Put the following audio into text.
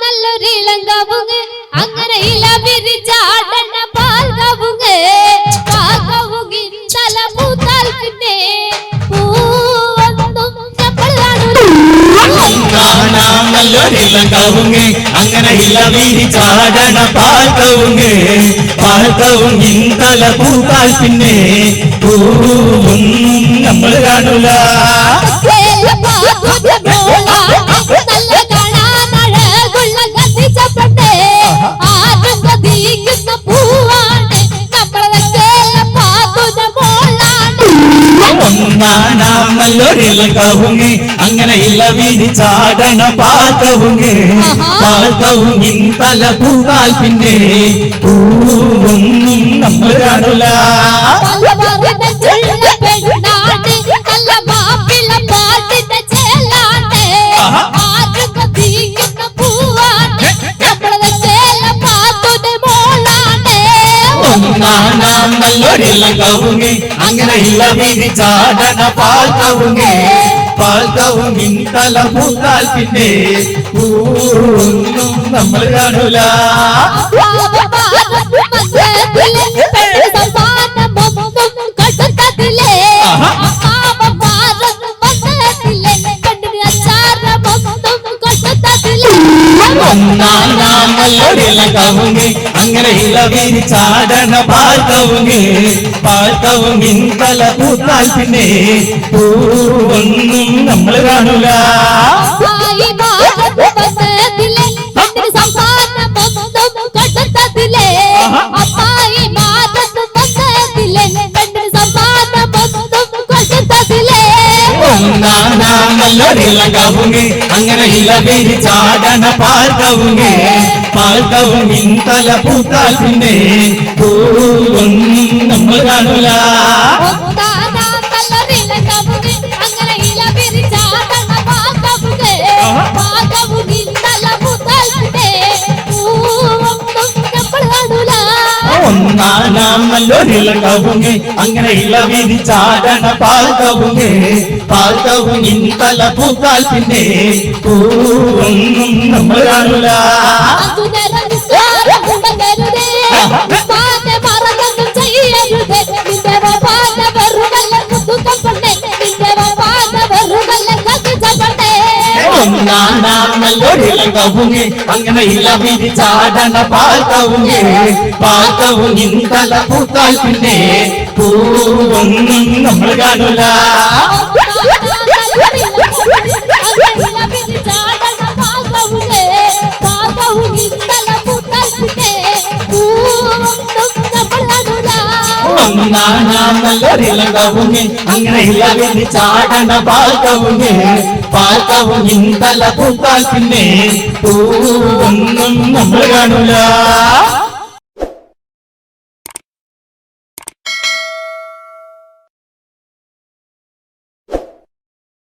നല്ലൊരു ഇളം കവുങ്ങ് അങ്ങനെ ഇല വിരിച്ചാടണ പാൽ കവുങ്ങ് കവുങ്ങിൻ തല പൂത്താൽ പിന്നെ കവുങ്ങ് അങ്ങനെ ഇല വിരിച്ചാടണ പാൽ കവുങ്ങ് പാൽ കവുങ്ങിൻ തല പൂത്താൽ പിന്നെ പൂവൊന്നും നമ്മൾ കാണൂല. കാണാമല്ലൊരില്ല കവുങ്ങ് അങ്ങനെ ഇല്ല വീതി ചാടണ പാത്തവുങ്ങ് പാത്തവും തല പൂവാൽ പിന്നെ പൂവൊന്നും നമ്മൾ കാണില്ല நல்லொழிலகவுமே அங்கன இல்ல வீதி சாடன பார்த்தவுமே பார்த்தவும் இந்தல பூத்தால் பின்னே பூ நம்மள் கடுலா ഒന്നാനാം നല്ലൊരിളകവുങ്ങ് അങ്ങനെ ഇല വിരിച്ചാടണ പാൽക്കവുങ്ങ് പാൽക്കവുങ്ങിൻ തല പൂത്താൽ പിന്നെ പൂവൊന്നും നമ്മൾ കാണൂല ഒന്നാനാം നല്ലൊരിളകവുങ്ങ് അങ്ങനെ ഇല വിരിച്ചാടണ പാൽക്കവുങ്ങ് പാൽക്കവുങ്ങിൻ തല പൂത്താൽ പിന്നെ. കാണൂല. ഒന്നാനാം നല്ലൊരിളകവുങ്ങ് അങ്ങനെ ഇല വിരിച്ചാടണ പാൽക്കവുങ്ങ് പാൽക്കവുങ്ങിൻ തല പൂത്താൽ പിന്നെ പൂവൊന്നും നമ്മൾ കാണൂല അതുനേരം பார்த்தவுங்க அங்கன இல்ல மீதி சாடன பார்த்தவுங்க பார்த்தவும் இந்த பூத்தால் பின்னே பூவும் நம்மளுக்கானுலா ನಾನಲ್ಲರಿಲಗವುಗೆ ಅಂಗ್ರಹಿಲವಿದಿ ಚಾಡನ ಪಾಲ್ಕವುಗೆ ಪಾಲ್ಕವು ಇಂತಲ ಪುಪಾಲ್ಪಿನ್ನೆ ತೂ ನಮ್ಮಗನುಲ